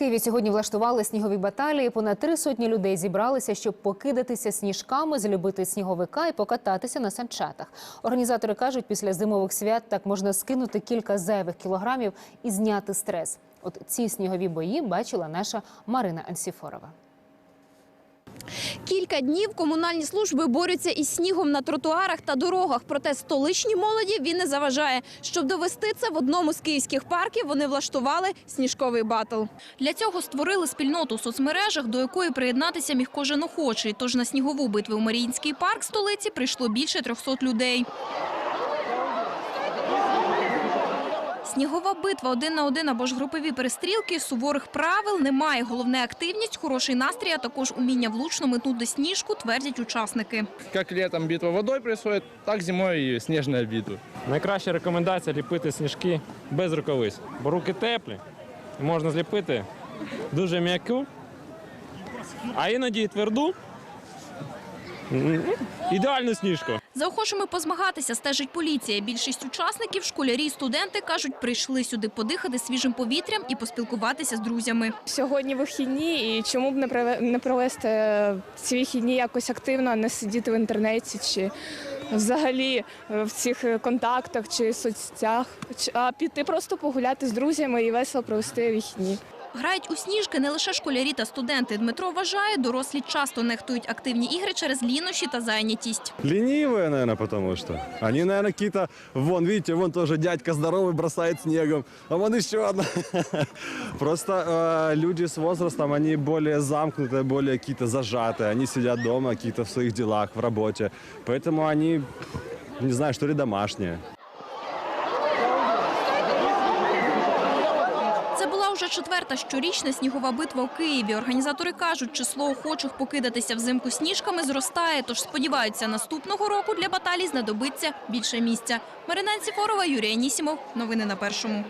Києві сьогодні влаштували снігові баталії. Понад три сотні людей зібралися, щоб покидатися сніжками, злюбити сніговика і покататися на санчатах. Організатори кажуть, після зимових свят так можна скинути кілька зайвих кілограмів і зняти стрес. От ці снігові бої бачила наша Марина Ансіфорова. Кілька днів комунальні служби борються із снігом на тротуарах та дорогах. Проте столичній молоді він не заважає. Щоб довести це в одному з київських парків, вони влаштували сніжковий батл. Для цього створили спільноту в соцмережах, до якої приєднатися міг кожен охочий. Тож на снігову битву у Маріїнський парк столиці прийшло більше 300 людей. Снігова битва один на один або ж групові перестрілки, суворих правил немає. Головне активність, хороший настрій, а також уміння влучно метнути сніжку, твердять учасники. Как летом битва водой происходит, так зимой и снежная битва. Найкраща рекомендація ліпити сніжки без рукавиць, бо руки теплі, можна зліпити дуже м'яку, а іноді і тверду. М, Ідеальну сніжку. За охочими позмагатися стежить поліція. Більшість учасників, школярі і студенти, кажуть, прийшли сюди подихати свіжим повітрям і поспілкуватися з друзями. Сьогодні вихідні, і чому б не прове- не провести ці вихідні якось активно, а не сидіти в інтернеті чи взагалі е, в цих контактах чи соцсетях, а піти просто погуляти з друзями і весело провести вихідні. Грають у сніжки не лише школярі та студенти. Дмитро вважає, дорослі часто нехтують активні ігри через лінощі та зайнятість. Ленивые, наверное, потому что. Они, наверное, какие-то... Вон, видите, вон тоже дядька здоровый бросает снегом. А вон еще одна. Просто э, люди с возрастом, они более замкнутые, более какие-то зажатые. Они сидят дома, какие-то в своих делах, в работе. Поэтому они, не знаю, что ли, домашние. Була вже четверта щорічна снігова битва у Києві. Організатори кажуть, число охочих покидатися взимку сніжками зростає, тож сподіваються, наступного року для баталій знадобиться більше місця. Марина Анціфорова, Юрій Анісімов. Новини на першому.